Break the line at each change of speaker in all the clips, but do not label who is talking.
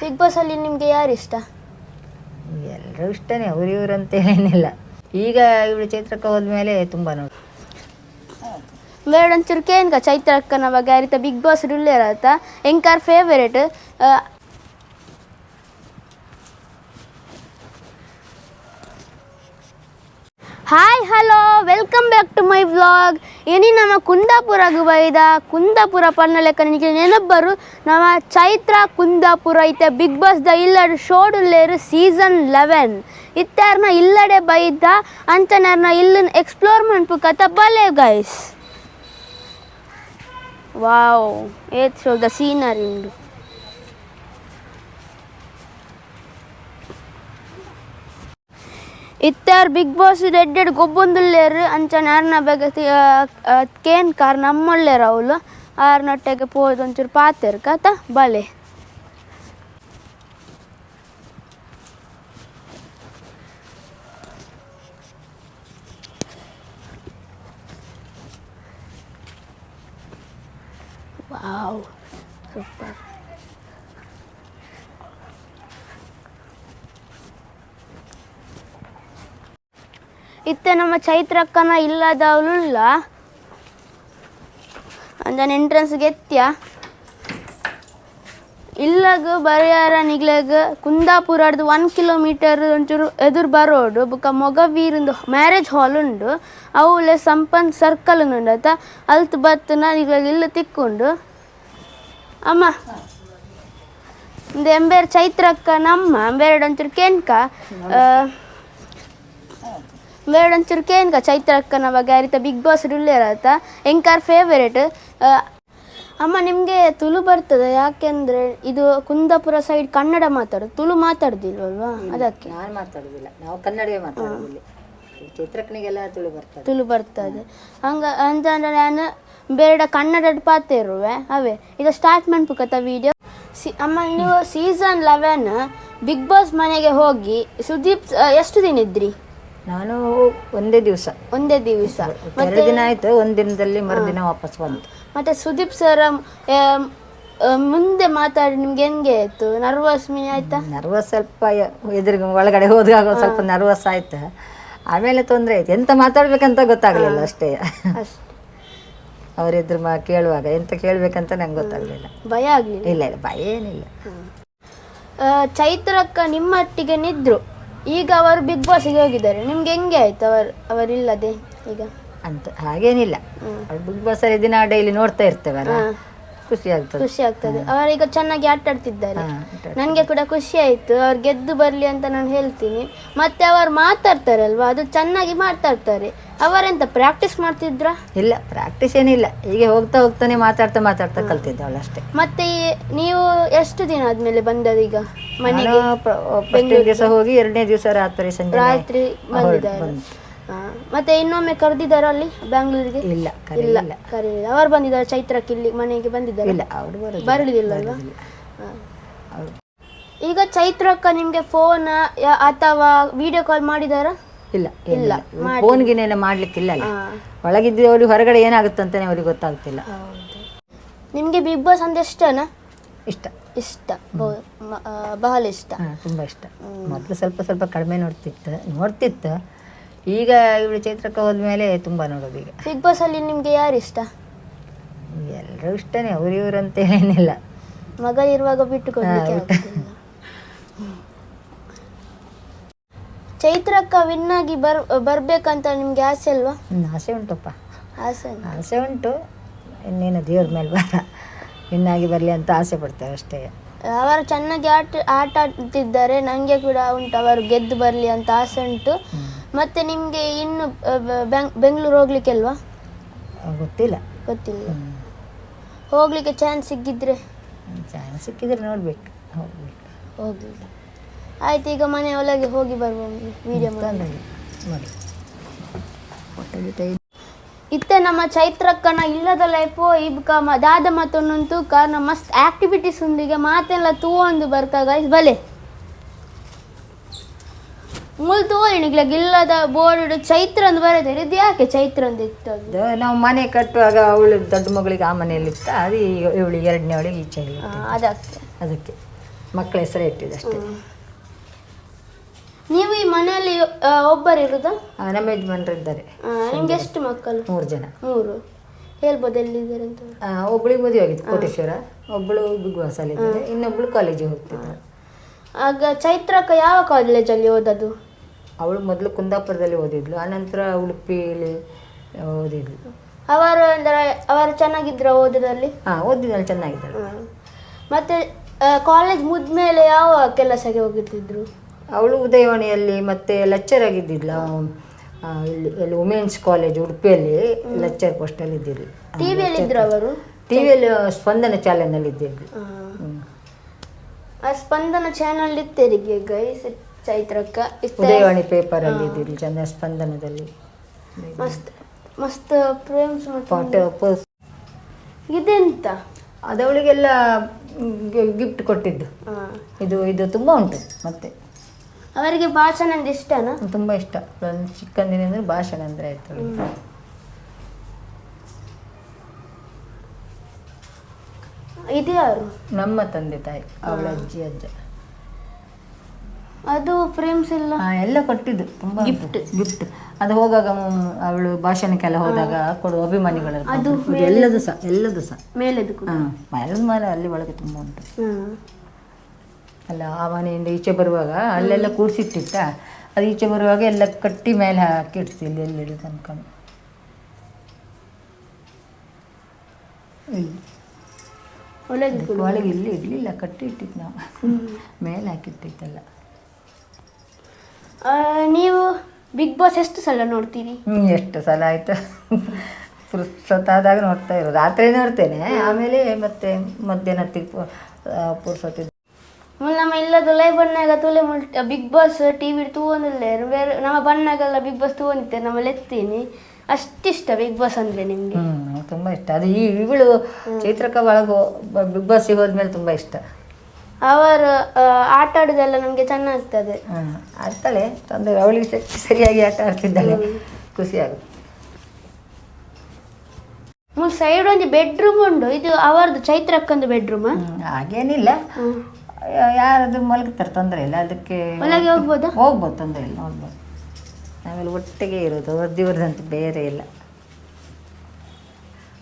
Big boss ಅಲ್ಲಿ ನಿಮ್ಗೆ ಯಾರು ಇಷ್ಟ?
ಎಲ್ಲರೂ ಇಷ್ಟನೇ ಅವ್ರು ಇವ್ರು ಅಂತ ಏನಿಲ್ಲ. ಈಗ ಇವಳು ಚೈತ್ರಕ್ಕೆ ಹೋದ್ಮೇಲೆ ತುಂಬಾ ನೋಡಿ.
ಬೇಡೊಂಚೂರು ಕೇನ್ಕ ಚೈತ್ರ ಅಕ್ಕನ ಬಗ್ಗೆ ಅರಿತ ಬಿಗ್ ಬಾಸ್ ರುಳ್ಳೇರ್ ಆತ. ಎಂಕಾರ್ favourite hi hello welcome back to my vlog ಏನಿ ನಮ್ಮ ಕುಂದಾಪುರ ಬೈದ ಕುಂದಾಪುರ ಪನ್ನಲೆಕ್ಕ ನನಗೆ ನೆನಪರು ನಮ್ಮ ಚೈತ್ರ ಕುಂದಾಪುರ ಐತೆ. ಬಿಗ್ ಬಾಸ್ ದ ಇಲ್ಲಡ್ ಶೋಡುಲ್ಲೇರು ಸೀಸನ್ ಲೆವೆನ್ ಇತ್ತಾರ್ನ ಇಲ್ಲಡೆ ಬೈದ ಅಂಚನಾರ್ನ ಇಲ್ಲನ್ ಎಕ್ಸ್ಪ್ಲೋರ್ ಮನ್ಪು ಕಥ. ಬಲೆ ಗೈಸ್ ವಾವ್ ಏತ್ ಶೋ ದ ಸೀನರಿ ಉಂಡು. ಇತ್ತಾರ್ ಬಿಗ್ ಬಾಸ್ ಎಡ್ಡೆಡ್ ಗೊಬ್ಬೊಂದುಲ್ಲೇರು ಅಂಚನೆ ಆರ್ನ ಬೇಗ ಕೇನ್ ಕಾರ್ ನಮ್ಮೊಳ್ಳೇರು ಅವಳು ಆರ್ನೊಟ್ಟೆಗೆ ಪೋದು ಒಂಚೂರು ಪಾತೆರ್, ಕತ? ಬಲೆ. Wow, super. ಇತ್ತೆ ನಮ್ಮ ಚೈತ್ರಕ್ಕನ ಇಲ್ಲದವಳು ಇಲ್ಲ ಎಂಟ್ರೆನ್ಸ್ ಎತ್ಯ ಇಲ್ಲಗ ಬರಿಯಾರ ನಿಗ್ಲಗ ಕುಂದಾಪುರಡ್ದು ಒನ್ ಕಿಲೋಮೀಟರ್ ಒಂಚೂರು ಎದುರು ಬರೋಡು ಬುಕ್ಕ ಮೊಗವೀರಿಂದು ಮ್ಯಾರೇಜ್ ಹಾಲ್ ಉಂಡು ಅವಳೆ ಸಂಪನ್ ಸರ್ಕಲ್ ಉಂಡು ಅತ ಅಲ್ತ್ ಬತ್ತನ ನಿಗ್ಲಾಗ ಇಲ್ಲ ತಿಕ್ಕೊಂಡು. ಅಮ್ಮ ಒಂದು ಎಂಬೇರ್ ಚೈತ್ರಕ್ಕ ನಮ್ಮ ಒಂಚೂರು ಕೇನ್ಕ ಬೇಡ ಒಂಚೂರು ಕೇನ್ಕ ಚೈತ್ರಕ್ಕನ ಬಗ್ಗೆ ಅರಿತ ಬಿಗ್ ಬಾಸ್ ರೂಲರ್ ಆತ. ಎಂಕಾರ್ ಫೇವರೇಟ್ ಅಮ್ಮ ನಿಮಗೆ ತುಳು ಬರ್ತದೆ? ಯಾಕೆಂದ್ರೆ ಇದು ಕುಂದಾಪುರ ಸೈಡ್ ಕನ್ನಡ ಮಾತಾಡೋದು ತುಳು ಮಾತಾಡೋದಿಲ್ವಲ್ವಾ? ಅದಕ್ಕೆ.
ನಾನು ಮಾತಾಡೋದಿಲ್ಲ. ನಾವು ಕನ್ನಡವೇ ಮಾತಾಡೋದಿಲ್ಲ. ತುಳು ಬರ್ತದೆ.
ತುಳು ಬರ್ತದೆ. ಹಂಗ ಅಂತಂದ್ರೆ ನಾನು ಬೇಡ ಕನ್ನಡ ಪಾತ್ರ ಇರುವೆ. ಅವೇ ಇದು ಸ್ಟಾರ್ಟ್ ಮಾಡ್ಬೇಕತ್ತ ವಿಡಿಯೋ ಸಿ ಅಮ್ಮ ನೀವು ಸೀಸನ್ ಲೆವೆನ್ ಬಿಗ್ ಬಾಸ್ ಮನೆಗೆ ಹೋಗಿ ಸುದೀಪ್ ಎಷ್ಟು ದಿನ ಇದ್ರಿ?
ನಾನು ಒಂದೇ ದಿವಸ.
ಒಂದೇ ದಿವಸ.
ಎರಡು ದಿನ ಆಯ್ತು ಒಂದ್ ದಿನದಲ್ಲಿ ಮರುದಿನ ವಾಪಸ್ ಬಂತು.
ಮತ್ತೆ ಸುದೀಪ್ ಸರ್ ಮುಂದೆ ಮಾತಾಡಿ ನಿಮ್ಗೆ ಹೆಂಗೆ ಆಯ್ತು? ನರ್ವಸ್ ಮೀ ಆಯ್ತಾ?
ನರ್ವಸ್ ಸ್ವಲ್ಪ ಎದುರು ಒಳಗಡೆ ಹೋದಾಗ ಸ್ವಲ್ಪ ನರ್ವಸ್ ಆಯ್ತು. ಆಮೇಲೆ ತೊಂದರೆ ಆಯ್ತು. ಎಂತ ಮಾತಾಡ್ಬೇಕಂತ ಗೊತ್ತಾಗ್ಲಿಲ್ಲ ಅಷ್ಟೇ.
ಅಷ್ಟು.
ಅವರಿದ್ರು ಮಾ ಕೇಳುವಾಗ ಎಂತ ಕೇಳ್ಬೇಕಂತ ನಂಗೆ ಗೊತ್ತಾಗ್ಲಿಲ್ಲ.
ಭಯ ಆಗಲಿಲ್ಲ?
ಇಲ್ಲ ಇಲ್ಲ ಭಯ ಏನಿಲ್ಲ.
ಚೈತ್ರಕ್ಕ ನಿಮ್ಮೊಟ್ಟಿಗೆ ನಿದ್ರು? ಈಗ ಅವರು ಬಿಗ್ ಬಾಸ್ಗೆ ಹೋಗಿದ್ದಾರೆ. ನಿಮ್ಗೆ ಹೆಂಗೆ ಆಯ್ತು? ಅವರು ಅವರಿಲ್ಲದೆ ಈಗ?
ಅಂತ ಹಾಗೇನಿಲ್ಲ. ಬಿಗ್ ಬಾಸ್ ಅಲ್ಲಿ ದಿನ ಡೈಲಿ ನೋಡ್ತಾ ಇರ್ತೇವಲ್ಲ. ಖುಷಿ ಆಗ್ತದೆ.
ಖುಷಿ ಆಗ್ತದೆ ಅವರೀಗ ಚೆನ್ನಾಗಿ ಆಟ ಆಡ್ತಿದ್ದಾರೆ. ನನಗೆ ಕೂಡ ಖುಷಿ ಆಯ್ತು. ಅವ್ರು ಗೆದ್ದು ಬರಲಿ ಅಂತ ನಾನು ಹೇಳ್ತೀನಿ. ಮತ್ತೆ ಅವರು ಮಾತಾಡ್ತಾರಲ್ವಾ? ಅದು ಚೆನ್ನಾಗಿ ಮಾತಾಡ್ತಾರೆ. ಅವರೆಂತ ಪ್ರಾಕ್ಟೀಸ್ ಮಾಡ್ತಿದ್ರಾ?
ಇಲ್ಲ ಪ್ರಾಕ್ಟೀಸ್ ಏನಿಲ್ಲ. ಹೀಗೆ ಹೋಗ್ತಾ ಹೋಗ್ತಾನೆ ಮಾತಾಡ್ತಾ ಮಾತಾಡ್ತಾ ಕಲ್ತಿದ್ದವಳು ಅಷ್ಟೇ.
ಮತ್ತೆ ನೀವು ಎಷ್ಟು ದಿನ ಆದ್ಮೇಲೆ ಬಂದದೀಗ ಮನೆಗೆ?
ದಿವಸ ಹೋಗಿ ಎರಡನೇ ದಿವಸ ರಾತ್ರಿ ಸಂಜೆ
ರಾತ್ರಿ ಬಂದಿದ್ದಾರೆ. ಮತ್ತೆ ಇನ್ನೊಮ್ಮೆ ಕರೆದಿದ್ದಾರ ಅಲ್ಲಿ ಬ್ಯಾಂಗ್ಳೂರಿಗೆ?
ಇಲ್ಲ
ಇಲ್ಲ
ಕರೀಲಿಲ್ಲ.
ಕರೀಲಿಲ್ಲ. ಅವರು ಬಂದಿದ್ದಾರೆ ಚೈತ್ರಕ್ಕೆ ಇಲ್ಲಿ ಮನೆಗೆ ಬಂದಿದ್ದಾರೆ.
ಇಲ್ಲ ಅವ್ರು
ಬರಲಿಲ್ಲ ಅಲ್ವಾ ಹಾ.
ಅವ್ರು
ಈಗ ಚೈತ್ರಕ್ಕ ನಿಮ್ಗೆ ಫೋನ್ ಅಥವಾ ವಿಡಿಯೋ ಕಾಲ್ ಮಾಡಿದಾರ
ಇಲ್ಲ
ಇಲ್ಲ,
ಫೋನ್ ಗಿನ ಮಾಡ್ಲಿಕ್ಕಿಲ್ಲ ಅಲ್ಲ.
ಅವ್ರಿಗೆ
ಒಳಗಿದ್ದವರು ಹೊರಗಡೆ ಏನಾಗುತ್ತಂತಾನೆ ಅವ್ರಿಗೆ ಗೊತ್ತಾಗ್ತಿಲ್ಲ.
ನಿಮ್ಗೆ ಬಿಗ್ ಬಾಸ್ ಅಂದ್ರೆ ಇಷ್ಟನಾ?
ಇಷ್ಟ.
ಇಷ್ಟ. ಬಹು- ಮ- ಆ, ಬಹಳ ಇಷ್ಟ.
ಹಾ ತುಂಬಾ ಇಷ್ಟ. ಮೊದಲು ಸ್ವಲ್ಪ ಸ್ವಲ್ಪ ಕಡಿಮೆ ನೋಡ್ತಿತ್ತು ನೋಡ್ತಿತ್ತು. ಈಗ ಇವಳು ಚೈತ್ರಕ್ಕೆ ಹೋದ್ಮೇಲೆ ತುಂಬಾ ನೋಡೋದು ಈಗ.
ಬಿಗ್ ಬಾಸ್ ಅಲ್ಲಿ ನಿಮ್ಗೆ ಯಾರು ಇಷ್ಟ?
ಎಲ್ಲರೂ ಇಷ್ಟನೇ ಅವ್ರಿವ್ರು ಅಂತ ಏನಿಲ್ಲ.
ಮಗ ಬಿಟ್ಟು ಕೊಡ್ಲಿಕ್ಕೆ
ಹಾ, ಬಿಟ್ಟು.
ಆಗುದಿಲ್ಲ. ಚೈತ್ರಕ್ಕ ವಿನ್ ಆಗಿ ಬರ್ ಬರ್ಬೇಕಂತ ನಿಮ್ಗೆ ಆಸೆ ಅಲ್ವಾ?
ಹ್ಮ್, ಆಸೆ ಉಂಟಪ್ಪ.
ಆಸೆ
ಆಸೆ ಉಂಟು. ಇನ್ನೇನು ದೇವ್ರ ಮೇಲೆ ಬರ. ಆಗಿ ಬರಲಿ ಅಂತ ಆಸೆ ಪಡ್ತೇವೆ ಅಷ್ಟೇ.
ಅವರು ಚೆನ್ನಾಗಿ ಆಟ ಆಟ ಆಡ್ತಿದ್ದಾರೆ. ನನಗೆ ಕೂಡ ಉಂಟು. ಅವರು ಗೆದ್ದು ಬರಲಿ ಅಂತ ಆಸೆ ಉಂಟು. ಮತ್ತೆ ನಿಮಗೆ ಇನ್ನು ಬೆಂಗಳೂರು ಹೋಗ್ಲಿಕ್ಕೆ ಅಲ್ವಾ?
ಗೊತ್ತಿಲ್ಲ.
ಗೊತ್ತಿಲ್ಲ. ಹೋಗ್ಲಿಕ್ಕೆ ಚಾನ್ಸ್ ಸಿಕ್ಕಿದ್ರೆ?
ಚಾನ್ಸ್ ಸಿಕ್ಕಿದ್ರೆ ನೋಡ್ಬೇಕು. ಹೋಗ್ಬೇಕು.
ಹೋಗ್ಲಿ ಆಯ್ತು ಈಗ ಮನೆ ಒಳಗೆ ಹೋಗಿ ಬರುವ ವಿಡಿಯೋ ಮಾಡಿ. ಇತ್ತೆ ನಮ್ಮ ಚೈತ್ರಕ್ಕನ ಇಲ್ಲದ ಲೈಫು ಇಬ್ಕ ಮ ದಾದ ಮತ್ತೊಂದು ಕಾರಣ ಮಸ್ತ್ ಆಕ್ಟಿವಿಟೀಸ್ ಒಂದಿಗೆ ಈಗ ಮಾತೆಲ್ಲ ತೂವೊಂದು ಬರ್ಕ ಗೈಸ್ ಬಲೆ. ಮುಲ್ ತೂವಳಿಗ್ಲಾಗ ಇಲ್ಲದ ಬೋರ್ಡ್ ಚೈತ್ರ ಅಂತ ಬರೀತಾರೆ ಇದು ಯಾಕೆ ಚೈತ್ರ ಅಂತ
ಇತ್ತು ನಾವು ಮನೆ ಕಟ್ಟುವಾಗ ಅವಳು ದೊಡ್ಡ ಮಗಳಿಗೆ ಆ ಮನೆಯಲ್ಲಿ ಇತ್ತ. ಅದು ಈಗ ಇವಳಿಗೆ ಎರಡನೇ ಅವಳಿಗೆ ಈಚೆ
ಆ, ಅದಕ್ಕೆ.
ಅದಕ್ಕೆ. ಮಕ್ಕಳ ಹೆಸರೇ ಇಟ್ಟಿದೆ ಅಷ್ಟೇ.
ನೀವು ಈ ಮನೆಯಲ್ಲಿ ಆ, ಒಬ್ಬರು ಇರುದಾ?
ಆ, ನಮ್ಮ ಯಜಮಾನ್ರು ಇದ್ದಾರೆ.
ಆ, ನಿಮ್ಗೆ ಎಷ್ಟು ಮಕ್ಕಳು?
ಮೂರು ಜನ.
ಮೂರು. ಹೇಳ್ಬೋದು ಎಲ್ಲಿದ್ದಾರೆ ಅಂತ.
ಆ, ಒಬ್ಳಿಗೆ ಮದುವೆ ಆಗಿತ್ತು ಕೋಟೇಶ್ವರ ಒಬ್ಬಳು ಬಿಗ್ ಬಾಸಲ್ಲಿ ಇದ್ದಾರೆ ಇನ್ನೊಬ್ಳು ಕಾಲೇಜಿಗೆ ಹೋಗ್ತಿದ್ದಾರೆ.
ಆಗ ಚೈತ್ರಕ್ಕ ಯಾವ ಕಾಲೇಜಲ್ಲಿ ಓದೋದು?
ಅವಳು ಮೊದಲು ಕುಂದಾಪುರದಲ್ಲಿ ಓದಿದ್ಲು ಆನಂತರ ಉಡುಪಿಯಲ್ಲಿ ಓದಿದ್ಲು.
ಅವರು ಅಂದರೆ ಅವರು ಚೆನ್ನಾಗಿದ್ರು ಓದಿದಲ್ಲಿ?
ಹಾಂ ಓದಿದಲ್ಲಿ ಚೆನ್ನಾಗಿದ್ದಾಳೆ.
ಮತ್ತೆ ಕಾಲೇಜ್ ಮುದ್ಮೇಲೆ ಯಾವ ಕೆಲಸಕ್ಕೆ ಹೋಗಿರ್ತಿದ್ರು
ಅವಳು ಉದಯವಾಣಿಯಲ್ಲಿ ಮತ್ತೆ ಲೆಕ್ಚರ್ ಆಗಿದ್ದಿದ್ಲು ಇಲ್ಲಿ ಇಲ್ಲಿ ವುಮೆನ್ಸ್ ಕಾಲೇಜ್ ಉಡುಪಿಯಲ್ಲಿ ಲೆಕ್ಚರ್ ಪೋಸ್ಟಲ್ಲಿ ಇದ್ದಿದ್ಲು
ಟಿವಿಯಲ್ಲಿ ಇದ್ರು ಅವರು?
ಟಿವಿಯಲ್ಲಿ ಸ್ಪಂದನ ಚಾಲೆನಲ್ಲಿ ಇದ್ದಿದ್ಲು
ಸ್ಪಂದನ ಚಾನಲ್ ಇತ್ತೆರಿಗೆ ಗೈಸ್ ಚೈತ್ರಕ್ಕ
ಉದಯವಾಣಿ ಪೇಪರ್ ಅಲ್ಲಿ ಇದ್ದಿದ್ಲು ಜನ ಸ್ಪಂದನದಲ್ಲಿ.
ಮಸ್ತ್ ಮಸ್ತ್
ಪ್ರೇಮ್
ಇದೆಂತ?
ಅದವಳಿಗೆಲ್ಲ ಗಿಫ್ಟ್ ಕೊಟ್ಟಿದ್ದು. ಇದು ಇದು ತುಂಬಾ ಉಂಟು ಮತ್ತೆ.
ಅವರಿಗೆ ಭಾಷಣ ಅಂದ್ರೆ ಇಷ್ಟನಾ?
ತುಂಬಾ ಇಷ್ಟ. ಚಿಕ್ಕಂದಿನ ಚಿಕ್ಕಂದಿನಿಂದ ಭಾಷಣ ಅಂದ್ರೆ ಆಯ್ತು.
ಇದು ಯಾರು
ನಮ್ಮ ತಂದೆ ತಾಯಿ ಅವಳ ಅಜ್ಜಿ ಅಜ್ಜ.
ಅದು ಫ್ರೇಮ್ಸ್ ಎಲ್ಲ.
ಆ, ಎಲ್ಲ ಕೊಟ್ಟಿದ್ದು. ತುಂಬಾ ಗಿಫ್ಟ್ ಗಿಫ್ಟ್ ಅದು ಹೋಗಾಗ ಮ್, ಅವಳು ಭಾಷಣಕ್ಕೆಲ್ಲ ಹೋದಾಗ ಕೊಡುವ ಅಭಿಮಾನಿಗಳು
ಅದು
ಎಲ್ಲದು ಸಹ ಎಲ್ಲದು ಸಹ.
ಮೇಲೆದು ಕೂಡ.
ಮರದ ಮೇಲೆ ಅಲ್ಲಿ ಒಳಗೆ ತುಂಬ ಉಂಟು.
ಹ್ಮ್.
ಅಲ್ಲ ಆ ಮನೆಯಿಂದ ಈಚೆ ಬರುವಾಗ ಅಲ್ಲೆಲ್ಲ ಕೂಡಿಸಿಟ್ಟಿತ್ತ ಅದು ಈಚೆ ಬರುವಾಗ ಎಲ್ಲ ಕಟ್ಟಿ ಮೇಲೆ ಹಾಕಿ ಇಡ್ಸಿ ಇಲ್ಲಿ ಎಲ್ಲಿ ಅನ್ಕೊಂಡು ಇಲ್ಲಿ.
ಒಳಗೆ
ಇಲ್ಲಿ ಇರಲಿಲ್ಲ ಕಟ್ಟಿ ಇಟ್ಟಿತ್ತು ನಾವು. ಮೇಲೆ ಹಾಕಿಟ್ಟಿತ್ತಲ್ಲ
ನೀವು ಬಿಗ್ ಬಾಸ್ ಎಷ್ಟು ಸಲ ನೋಡ್ತೀರಿ?
ಹ್ಞೂ ಎಷ್ಟು ಸಲ ಆಯ್ತು? ಪುರ್ಸೊತ್ತಾದಾಗ ನೋಡ್ತಾ ಇರೋದು. ರಾತ್ರಿ ನೋಡ್ತೇನೆ. ಆಮೇಲೆ ಮತ್ತೆ ಮಧ್ಯಾಹ್ನ ಹೊತ್ತಿಗೆ ಪುರ್ಸೊತ್ತಿ
ಮುಲ್ ನಮ್ಮ ಇಲ್ಲದ ಲೈ ಬಣ್ಣಾಗ ತುಲೆ ಬಿಗ್ ಬಾಸ್ ಟಿ ವಿ ತೂವೊಂದಿಲ್ಲ ಬೇರೆ ನಮ್ಮ ಬಣ್ಣಾಗೆಲ್ಲ ಬಿಗ್ ಬಾಸ್ ತೂವೊಂದಿತ್ತೆ ನಮ್ಮಲ್ಲಿ ಎತ್ತೀನಿ. ಅಷ್ಟಿಷ್ಟ ಬಿಗ್ ಬಾಸ್ ಅಂದ್ರೆ ನಿಮ್ಗೆ.
ಹ್ಞೂ ನಂಗೆ ತುಂಬ ಇಷ್ಟ. ಅದು ಈ ಇವಳು ಚೈತ್ರಕ ಒಳಗೆ ಬಿಗ್ ಬಾಸಿಗೆ ಹೋದ್ಮೇಲೆ ತುಂಬ ಇಷ್ಟ.
ಅವರು ಆಟ ಆಡೋದೆಲ್ಲ ನಮಗೆ ಚೆನ್ನಾಗ್ತದೆ.
ಆಡ್ತಾಳೆ. ತೊಂದರೆ ಅವಳಿಗೆ ಸರಿಯಾಗಿ ಆಟ ಆಡ್ತಿದ್ದಾಳೆ. ಖುಷಿ ಆಗುತ್ತೆ
ಸೈಡ್ ಒಂದು ಬೆಡ್ರೂಮ್ ಉಂಟು. ಇದು ಅವರದು ಚೈತ್ರಕ್ಕೊಂದು ಬೆಡ್ರೂಮ್
ಹ್ಮ್, ಹಾಗೇನಿಲ್ಲ. ಯಾ- ಯಾರಾದ್ರೂ ಮಲಗ್ತಾರೆ ತೊಂದರೆ ಇಲ್ಲ. ಅದಕ್ಕೆ
ಒಳಗೆ ಹೋಗ್ಬೋದಾ?
ಹೋಗ್ಬೋದು ತೊಂದರೆ ಇಲ್ಲ. ಹೋಗ್ಬೋದು ಆಮೇಲೆ ಒಟ್ಟಿಗೆ ಇರೋದು. ಅವ್ರದ್ದು ಅಂತ ಬೇರೆ ಇಲ್ಲ.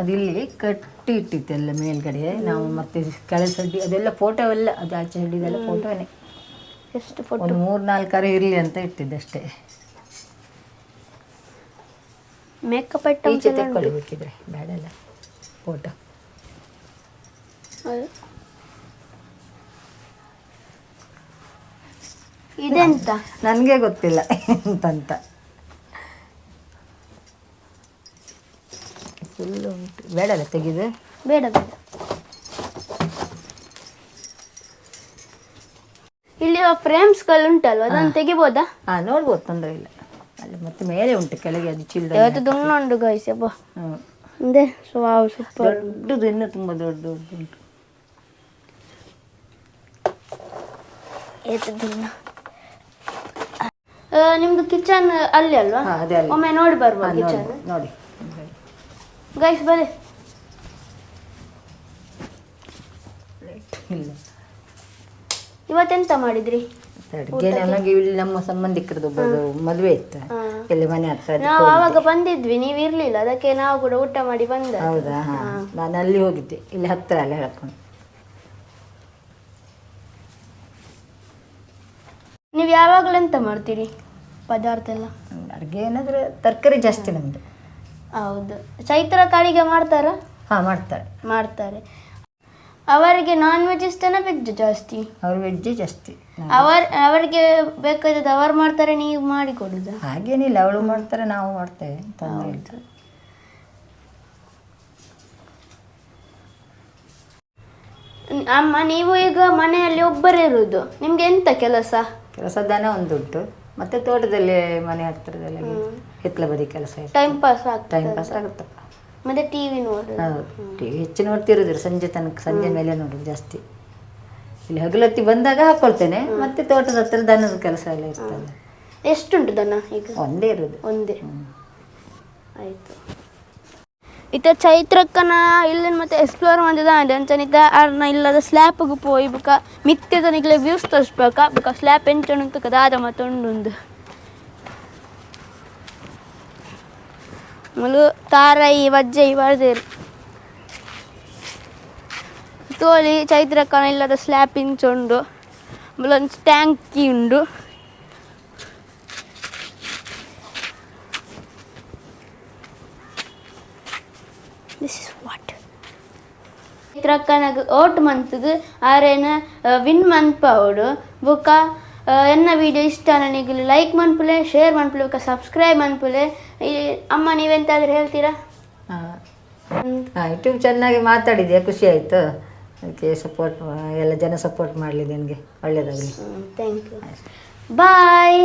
ಅದಿಲ್ಲಿ ಕಟ್ಟಿ ಇಟ್ಟಿತ್ತೆಲ್ಲ ಮೇಲ್ಗಡೆ. ನಾವು ಮತ್ತೆ ಕೆಳಗೆ ಸಡ್ಡಿ ಅದೆಲ್ಲ ಫೋಟೋ ಎಲ್ಲ ಅದು ಆಚೆ ಹಿಡಿದೆಲ್ಲ ಫೋಟೋನೇ
ಎಷ್ಟು ಫೋಟೋ
ಒಂದು ಮೂರು ನಾಲ್ಕರ ಇರಲಿ ಅಂತ ಇಟ್ಟಿದ್ದಷ್ಟೇ
ಮೇಕಪ್
ಈಚೆ
ತೆಕ್ಕೊಳ್ಬೇಕಿದ್ರೆ
ತೆಕ್ಕೊಳ್ಳಿ ಬೇಕಿದ್ರೆ ಬೇಡಲ್ಲ ಫೋಟೋ
ಇದೆಂತ?
ನನಗೆ ಗೊತ್ತಿಲ್ಲ ಎಂತಂತ. ಫುಲ್ ಉಂಟು ಬೇಡಲ್ಲ ತೆಗೆದು?
ಬೇಡ ಬೇಡ. ಇಲ್ಲಿ ಫ್ರೇಮ್ಸ್ಗಳು ಉಂಟಲ್ವ ಅದನ್ನು ತೆಗಿಬೋದಾ?
ಹಾ ನೋಡ್ಬೋದು ತೊಂದರೆ ಇಲ್ಲ. ಅಲ್ಲಿ ಮತ್ತೆ ಮೇಲೆ ಉಂಟು ಕೆಳಗೆ ಅದು ಚಿಲ್ದ
ಇವತ್ತು ದುಣ್ಣುಂಡು ಗಾಯ್ಸ್ ಅಬ್ಬ.
ಹ್ಞೂ
ಇದೆ ವಾವ್ ಸೂಪರ್
ದೊಡ್ಡದು ಇನ್ನೂ ತುಂಬ ದೊಡ್ಡ ದೊಡ್ಡದು ಉಂಟು
ಏತು ದುಣ್ಣ ನಿಮ್ದು ಕಿಚನ್ ಅಲ್ಲಿ ಅಲ್ವಾ?
ಅದೇ ಅಲ್ಲಿ
ಒಮ್ಮೆ ನೋಡಿ ಬರ್ಬೋದು ಕಿಚನ್
ನೋಡಿ.
ಗೈಸ್ ಬನ್ನಿ
ಇಲ್ಲ.
ಇವತ್ತೆಂತ ಮಾಡಿದ್ರಿ?
ಅಡುಗೆ ಇಲ್ಲಿ ನಮ್ಮ ಸಂಬಂಧಿಕರದ್ದು ಮದುವೆ ಇತ್ತು. ಇಲ್ಲಿ ಮನೆ ಹತ್ರ
ನಾವು ಆವಾಗ ಬಂದಿದ್ವಿ ನೀವು ಇರ್ಲಿಲ್ಲ ಅದಕ್ಕೆ ನಾವು ಕೂಡ ಊಟ ಮಾಡಿ ಬಂದ
ಹೌದಾ? ನಾನು ಅಲ್ಲಿ ಹೋಗಿದ್ದೆ ಇಲ್ಲಿ ಹತ್ರ ಅಲ್ಲ ಹೇಳ್ಕೊಂಡು.
ನೀವು ಯಾವಾಗಲೂ ಎಂತ ಮಾಡ್ತೀರಿ? ಪದಾರ್ಥ ಎಲ್ಲ?
ಅಡುಗೆ ಏನಾದರೂ ತರಕಾರಿ ಜಾಸ್ತಿ ನಮ್ಮದು
ಹೌದು. ಚೈತ್ರ ಕಾಳಿಗೆ ಮಾಡ್ತಾರಾ?
ಹಾ ಮಾಡ್ತಾರೆ.
ಮಾಡ್ತಾರೆ. ಅವರಿಗೆ ನಾನ್ ವೆಜ್ ಇಷ್ಟನ ವೆಜ್ ಜಾಸ್ತಿ?
ಅವ್ರು ವೆಜ್ ಜಾಸ್ತಿ. ನಾವು-
ಅವರ್ ಅವರಿಗೆ ಬೇಕಾದದ್ದು ಅವರು ಮಾಡ್ತಾರೆ ನೀವು ಮಾಡಿ ಕೊಡುದು?
ಹಾಗೇನಿಲ್ಲ ಅವಳು ಮಾಡ್ತಾರೆ ನಾವು ಮಾಡ್ತೇವೆ ತೊಂದರೆ ಇಲ್ಲ.
ಅಮ್ಮ ನೀವು ಈಗ ಮನೆಯಲ್ಲಿ ಒಬ್ಬರೇ ಇರುವುದು ನಿಮ್ಗೆ ಎಂತ ಕೆಲಸ?
ಕೆಲಸ ದನ ಒಂದುಂಟು ಮತ್ತೆ ತೋಟದಲ್ಲಿ ಮನೆ ಹತ್ತಿರದಲ್ಲಿ ಹಿತ್ತಲ ಬದಿ ಕೆಲಸ ಇರ್ತದೆ.
ಟೈಮ್ ಪಾಸ್ ಆಗ್ತದೆ.
ಟೈಮ್ ಪಾಸ್ ಆಗುತ್ತಪ್ಪ.
ಮತ್ತೆ ಟಿವಿ
ಹೌದು. ಟಿವಿ ಹೆಚ್ಚು ನೋಡ್ತಿರೋದಿಲ್ಲ ಸಂಜೆ ತನಕ ಸಂಜೆ ಮೇಲೆ ನೋಡೋದು ಜಾಸ್ತಿ. ಇಲ್ಲಿ ಹಗಲತ್ತಿ ಬಂದಾಗ ಹಾಕೊಳ್ತೇನೆ ಮತ್ತೆ ತೋಟದ ಹತ್ತಿರ ದನದ ಕೆಲಸ ಎಲ್ಲ ಇರ್ತದೆ.
ಎಷ್ಟುಂಟು ದನ ಈಗ?
ಒಂದೇ ಇರೋದು.
ಒಂದೇ. ಆಯ್ತು. ಇತ್ತ ಚೈತ್ರಕ್ಕನ ಇಲ್ಲಿನ ಮತ್ತೆ ಎಕ್ಸ್ಪ್ಲೋರ್ ಮಾಡಿದ ಅಂಚನಿತ ಅರ್ನ ಇಲ್ಲದ ಸ್ಲ್ಯಾಪ್ಗೆ ಪೋಯಿ ಬುಕ, ಮಿತ್ಯದ ನಿಗ್ಲೆ ವ್ಯೂಸ್ ತೋರಿಸ್ಬೇಕ. ಬುಕ ಸ್ಲ್ಯಾಪ್ ಎಂಚುಂಟು ಕದಾದ ಮತ್ತೊಂದು ಮುಲು ತಾರೈ, ವಜ್ಜೆ ಬರ್ದೇರು ತೋಳಿ ಚೈತ್ರಕ್ಕನ ಇಲ್ಲದ ಸ್ಲ್ಯಾಪ್ ಇಂಚುಂಡು ಮುಲೊಂದು ಟ್ಯಾಂಕಿ ಉಂಡು. ದಿಸ್ ಇಸ್ ವಾಟ್ ಚಿತ್ರಕ್ಕನಗ ಓಟ್ ಮಂತ್ಗೆ ಆರೇನ ವಿನ್ ಮಂತ್ ಪೌಡು ಬುಕ್ಕ ಎನ್ನ ವಿಡಿಯೋ ಇಷ್ಟ ನನಗೆ ಲೈಕ್ ಮನ್ಪುಲೆ ಶೇರ್ ಮನ್ಪುಲೆ ಬುಕ್ಕ ಸಬ್ಸ್ಕ್ರೈಬ್ ಮನ್ಪುಲೆ ಅಮ್ಮ ನೀವೆಂತಾದ್ರೂ ಹೇಳ್ತೀರಾ?
ಯೂಟ್ಯೂಬ್ ಚೆನ್ನಾಗಿ ಮಾತಾಡಿದ್ಯಾ? ಖುಷಿ ಆಯಿತು. ಅದಕ್ಕೆ ಸಪೋರ್ಟ್ ಎಲ್ಲ ಜನ ಸಪೋರ್ಟ್ ಮಾಡಲಿ ನಿನಗೆ. ಒಳ್ಳೆಯದಾಗಲಿ
ಥ್ಯಾಂಕ್ ಯು ಬಾಯ್